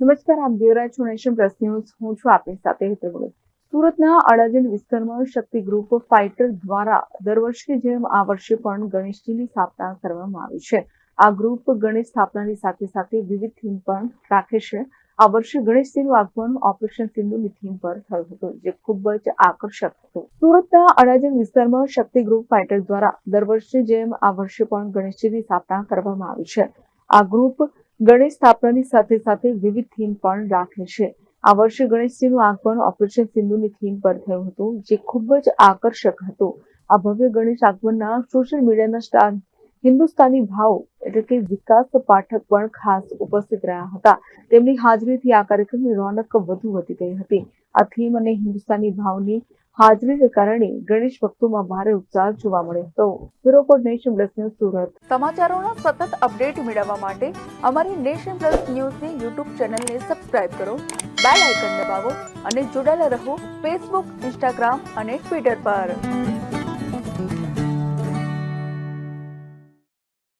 નમસ્કાર, આપ જોઈ રહ્યા છો નેશન પ્લસ ન્યૂઝ. હું છું આપની સાથે હેતલ સુરતના અડાજણ વિસ્તારમાં શક્તિ ગ્રુપ ફાઇટર દ્વારા દર વર્ષની જેમ આ વર્ષે પણ ગણેશજીની સ્થાપના કરવામાં આવી છે. આ ગ્રુપ ગણેશ સ્થાપનાની સાથે સાથે વિવિધ થીમ પણ રાખે છે. આ વર્ષે ગણેશજીનું આગમન ઓપરેશન સિંધુની થીમ પર થયું હતું, જે ખૂબ જ આકર્ષક હતું. સુરતના અડાજણ વિસ્તારમાં શક્તિ ગ્રુપ ફાઇટર દ્વારા દર વર્ષની જેમ આ વર્ષે પણ ગણેશજીની સ્થાપના કરવામાં આવી છે. આ ગ્રુપ ગણેશ સ્થાપનાની સાથે સાથે વિવિધ થીમ પણ રાખે છે. આ વર્ષે ગણેશજીનું આગમન ઓપરેશન સિંધુની થીમ પર થયું હતું, જે ખૂબ જ આકર્ષક હતું. આ ભવ્ય ગણેશ આગમનના સોશિયલ મીડિયાના સ્ટાર હિન્દુસ્તાની ભાવ એટલે કે વિકાસ પાઠક પણ ખાસ ઉપસ્થિત રહ્યા હતા. તેમની હાજરીથી આ કાર્યક્રમની રોનક વધુ વધી ગઈ હતી. આ થીમ અને હિન્દુસ્તાની ભાવની હાજરીને કારણે ગણેશ ભક્તોમાં ભારે ઉત્સાહ જોવા મળ્યો હતો. Bureau nation plus news Surat. સમાચારોના સતત અપડેટ મેળવવા માટે અમારી નેશન પ્લસ ન્યૂઝની યુટ્યુબ ચેનલને સબસ્ક્રાઇબ કરો, બેલ આઇકન દબાવો અને જોડાયેલા રહો ફેસબુક, ઇન્સ્ટાગ્રામ અને ટ્વિટર પર.